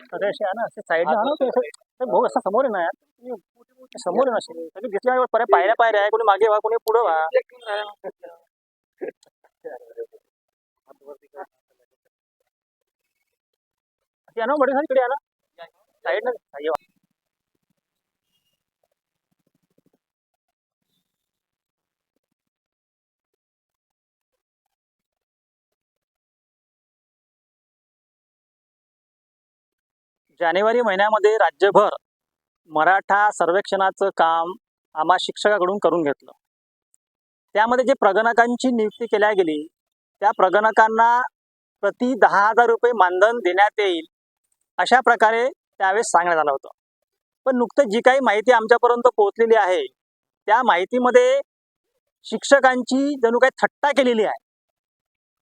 असे आहे ना असे साईड ना ते असं- ते भाऊ असं समोर आहे ना यार. तुम्ही समोर आहे ना असे. सगळे दिसल्या पर्यंत पायऱ्या पायऱ्या आहे कोणी मागे व्हा कोणी पुढे व्हा. असे आहे ना बडे इकडे आहे ना. साईड जानेवारी महिन्यामध्ये राज्यभर मराठा सर्वेक्षणाचं काम आम्हा शिक्षकाकडून करून घेतलं. त्यामध्ये जे प्रगणकांची नियुक्ती केल्या गेली त्या प्रगणकांना प्रति दहा हजार रुपये मानधन देण्यात येईल अशा प्रकारे त्यावेळेस सांगण्यात आलं होतं. पण नुकतं जी काही माहिती आमच्यापर्यंत पोहोचलेली आहे त्या माहितीमध्ये शिक्षकांची जणू काही थट्टा केलेली आहे.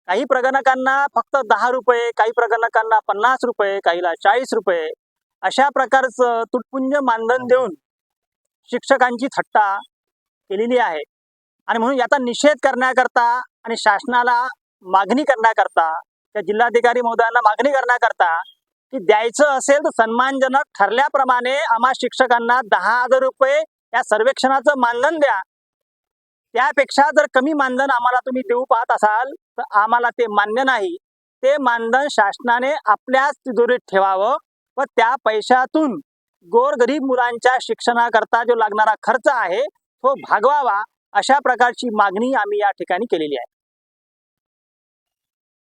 काही प्रगणकांना फक्त दहा रुपये काही प्रगणकांना पन्नास रुपये काहीला चाळीस रुपये अशा प्रकारचं तुटपुंज मानधन देऊन शिक्षकांची थट्टा केलेली आहे. आणि म्हणून याचा निषेध करण्याकरता आणि शासनाला मागणी करण्याकरता त्या जिल्हाधिकारी महोदयांना मागणी करण्याकरता की द्यायचं असेल तर सन्मानजनक ठरल्याप्रमाणे आम्हा शिक्षकांना दहा हजार रुपये या सर्वेक्षणाचं मानधन द्या. त्यापेक्षा जर कमी मानधन आम्हाला तुम्ही देऊ पाहत असाल तर आम्हाला ते मान्य नाही. ते मानधन शासनाने आपल्याच तिजोरीत ठेवावं व त्या पैशातून गोरगरीब मुलांच्या शिक्षणाकरता जो लागणारा खर्च आहे तो भागवावा अशा प्रकारची मागणी आम्ही या ठिकाणी केलेली आहे.